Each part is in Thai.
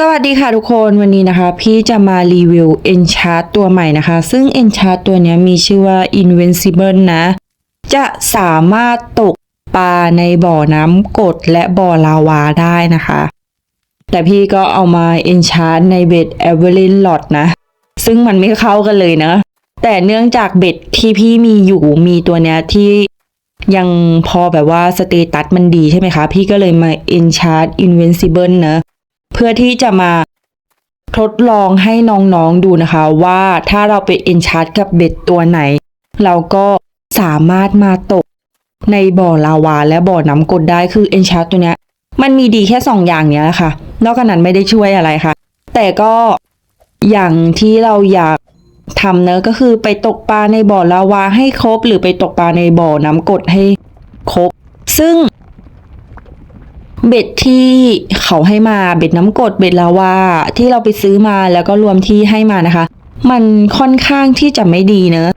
สวัสดีค่ะทุกคนวันนี้นะคะ พี่จะมารีวิว Enchant ตัวใหม่นะคะ ซึ่ง Enchant ตัวนี้มีชื่อว่า Invincible นะ จะสามารถตกปลาในบ่อน้ำกดและบ่อลาวาได้นะคะ แต่พี่ก็เอามา Enchant ในเบ็ด a v e r i n Lot นะ ซึ่งมันไม่เข้ากันเลยนะ แต่เนื่องจากเบ็ดที่พี่มีอยู่มีตัวเนี้ยที่ยังพอแบบว่าสเตตัสมันดีใช่ไหมคะ พี่ก็เลยมา Enchant Invincible นะ เพื่อที่จะมาทดลองให้น้องๆดูนะคะ ว่าถ้าเราไปเอนชาร์ตกับเบ็ดตัวไหน เราก็สามารถมาตกในบ่อลาวาและบ่อน้ำกรดได้คือเอนชาร์ตตัวเนี้ย มันมีดีแค่สองอย่างเนี้ยแหละค่ะ นอกจากนั้นไม่ได้ช่วยอะไรค่ะ แต่ก็อย่างที่เราอยากทำเนอะก็คือไปตกปลาในบ่อลาวาให้ครบ หรือไปตกปลาในบ่อน้ำกรดให้ครบ ซึ่ง เบ็ดที่เขาให้มาเบ็ดน้ำกดเบ็ดลาวาที่เราไปซื้อมาแล้วก็รวมที่ให้มานะคะ มันค่อนข้างที่จะไม่ดีเนอะ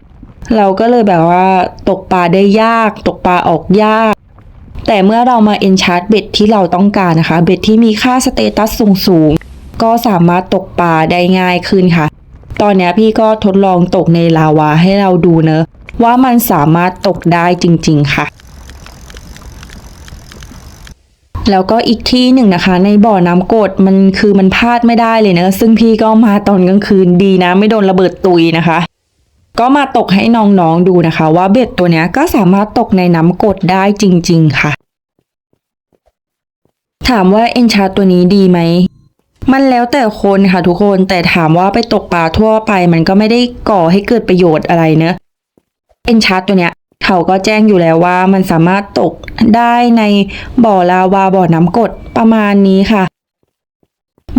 เราก็เลยแบบว่าตกปลาได้ยาก ตกปลาออกยาก แต่เมื่อเรามาเอนชาร์ตเบ็ดที่เราต้องการนะคะ เบ็ดที่มีค่าสเตตัสสูงสูงๆก็สามารถตกปลาได้ง่ายขึ้นค่ะ ตอนนี้พี่ก็ทดลองตกในลาวาให้เราดูเนอะว่ามันสามารถตกได้จริง ๆ ค่ะ แล้วก็อีกที่หนึ่งนะคะ ในบ่อน้ำกรดมันคือมันพลาดไม่ได้เลยเนอะซึ่งพี่ก็มาตอนกลางคืนดีนะ ไม่โดนระเบิดตุยนะคะ ก็มาตกให้น้องๆดูนะคะ ว่าเบ็ดตัวนี้ก็สามารถตกในน้ำกรดได้จริง ๆค่ะ ถามว่าเอนชาตัวนี้ดีไหมมันแล้วแต่คนค่ะทุกคนแต่ถามว่าไปตกปลาทั่วไปมันก็ไม่ได้ก่อให้เกิดประโยชน์อะไรเนอะเอนชาตัวเนี้ย เขาก็แจ้งอยู่แล้วว่ามันสามารถตกได้ในบ่อลาวาบ่อน้ำกรดประมาณนี้ค่ะ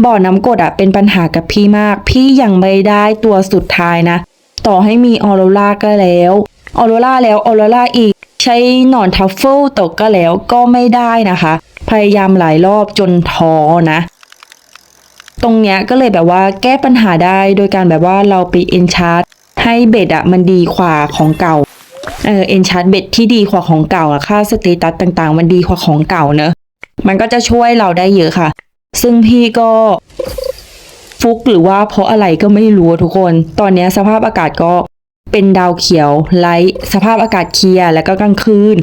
บ่อน้ำกรดอะเป็นปัญหากับพี่มาก พี่ยังไม่ได้ตัวสุดท้ายนะ ต่อให้มีออโรราก็แล้วออโรราแล้วออโรราอีก ใช้หนอนทัฟเฟิลตกก็แล้วก็ไม่ได้นะคะ พยายามหลายรอบจนท้อนะ ตรงเนี้ยก็เลยแบบว่าแก้ปัญหาได้โดยการแบบว่าเราไปเอนชาร์ตให้เบ็ดอะมันดีกว่าของเก่า เออเอนชาร์ตเบ็ดที่ดีกว่าของเก่าอะค่าสเตตัสต่างๆ มันดีกว่าของเก่าเนอะมันก็จะช่วยเราได้เยอะค่ะ ซึ่งพี่ก็ฟุกหรือว่าเพราะอะไรก็ไม่รู้ทุกคน ตอนนี้สภาพอากาศก็เป็นดาวเขียวไลท์สภาพอากาศเคลียร์แล้วก็กลางคืน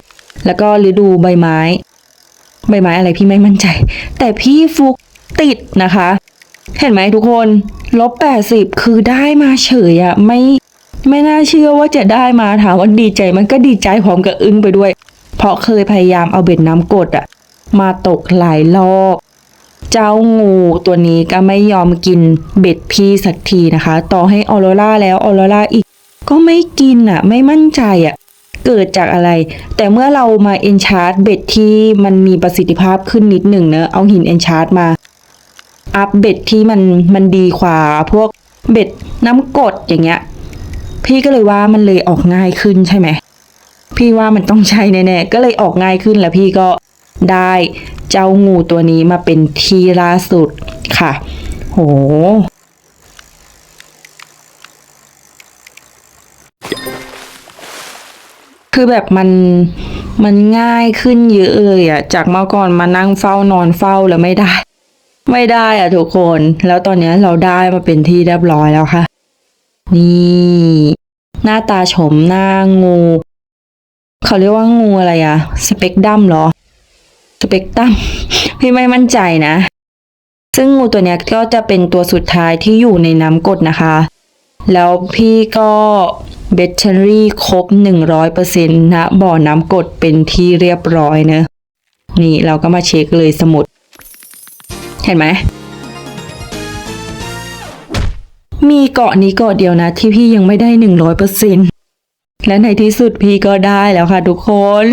แล้วก็ฤดูใบไม้ ใบไม้อะไรพี่ไม่มั่นใจ แต่พี่ฟุกติดนะคะ เห็นไหมทุกคนลบแปดสิบคือได้มาเฉยอะไม่ ไม่น่าเชื่อว่าจะได้มาถามว่าดีใจมันก็ดีใจพร้อมกับอึ้งไปด้วย เพราะเคยพยายามเอาเบ็ดน้ำกดอะมาตกหลายรอบ เจ้างูตัวนี้ก็ไม่ยอมกินเบ็ดพี่สักทีนะคะ ต่อให้ออโรราแล้วออโรราอีก ก็ไม่กินอะไม่มั่นใจอะเกิดจากอะไร แต่เมื่อเรามาเอนชาร์ตเบ็ดที่มันมีประสิทธิภาพขึ้นนิดหนึ่งเนอะเอาหินเอนชาร์ตมา อัพเบ็ดที่มันมันดีกว่าพวกเบ็ดน้ำกดอย่างเงี้ย พี่ก็เลยว่ามันเลยออกง่ายขึ้นใช่ไหม พี่ว่ามันต้องใช่แน่ๆ ก็เลยออกง่ายขึ้นแล้วพี่ก็ได้เจ้างูตัวนี้มาเป็นที่ล่าสุดค่ะ โหคือแบบมันมันง่ายขึ้นเยอะเลยอะจากเมื่อก่อนมานั่งเฝ้านอนเฝ้าแล้วไม่ได้ ไม่ได้อะทุกคน แล้วตอนนี้เราได้มาเป็นที่เรียบร้อยแล้วค่ะ นี่ หน้าตาโฉมหน้างู เขาเรียกว่างูอะไรอะสเปกดัมเหรอ สเปกดัมพี่ไม่มั่นใจนะ ซึ่งงูตัวนี้ก็จะเป็นตัวสุดท้ายที่อยู่ในน้ำกดนะคะ แล้วพี่ก็เบตเทอรี่ครบหนึ่งร้อยเปอร์เซ็นต์นะบ่อน้ำกดเป็นที่เรียบร้อยเนอะนี่เราก็มาเช็คเลยสมุด เห็นไหม มีเกาะนี้เกาะเดียวนะ ที่พี่ยังไม่ได้หนึ่งร้อยเปอร์เซ็นต์และในที่สุดพี่ก็ได้แล้วค่ะทุกคน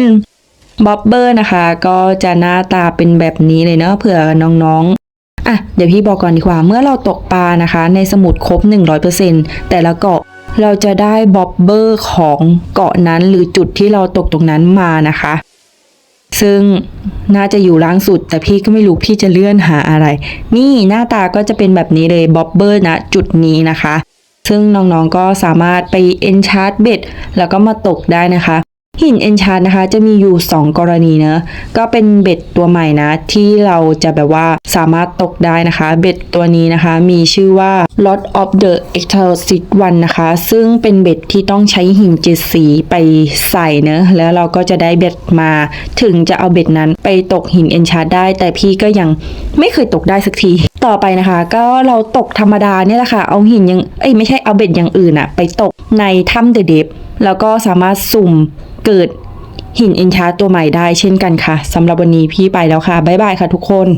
บ๊อบเบอร์นะคะ ก็จะหน้าตาเป็นแบบนี้เลยเนาะเผื่อน้องๆอะเดี๋ยวพี่บอกก่อนดีกว่า เมื่อเราตกปลานะคะ ในสมุดครบ 100%แต่ละเกาะเราจะได้บ๊อบเบอร์ของเกาะนั้นหรือจุดที่เราตกตรงนั้นมานะคะ ซึ่งน่าจะอยู่ล่างสุด แต่พี่ก็ไม่รู้พี่จะเลื่อนหาอะไร นี่หน้าตาก็จะเป็นแบบนี้เลยบ๊อบเบอร์นะจุดนี้นะคะ ซึ่งน้องๆก็สามารถไปเอนชาร์ตเบ็ดแล้วก็มาตกได้นะคะ หินเอนชานนะคะจะมีอยู่ 2 กรณีเนอะก็เป็นเบ็ดตัวใหม่นะ ที่เราจะแบบว่าสามารถตกได้นะคะ เบ็ดตัวนี้นะคะ มีชื่อว่า Lot of the Exorcist One นะคะ ซึ่งเป็นเบ็ดที่ต้องใช้หินเจ็ดสีไปใส่เนอะแล้วเราก็จะได้เบ็ดมา ถึงจะเอาเบ็ดนั้นไปตกหินเอนชานได้ แต่พี่ก็ยังไม่เคยตกได้สักทีต่อไปนะคะ ก็เราตกธรรมดาเนี่ยแหละค่ะเอาหินยังเอ้ยไม่ใช่เอาเบ็ดอย่างอื่นอะไปตกในถ้ำเดอะเดฟแล้วก็สามารถสุ่ม เกิดหินอินชาร์ตัวใหม่ได้เช่นกันค่ะสำหรับวันนี้พี่ไปแล้วค่ะ บ๊ายบายค่ะทุกคน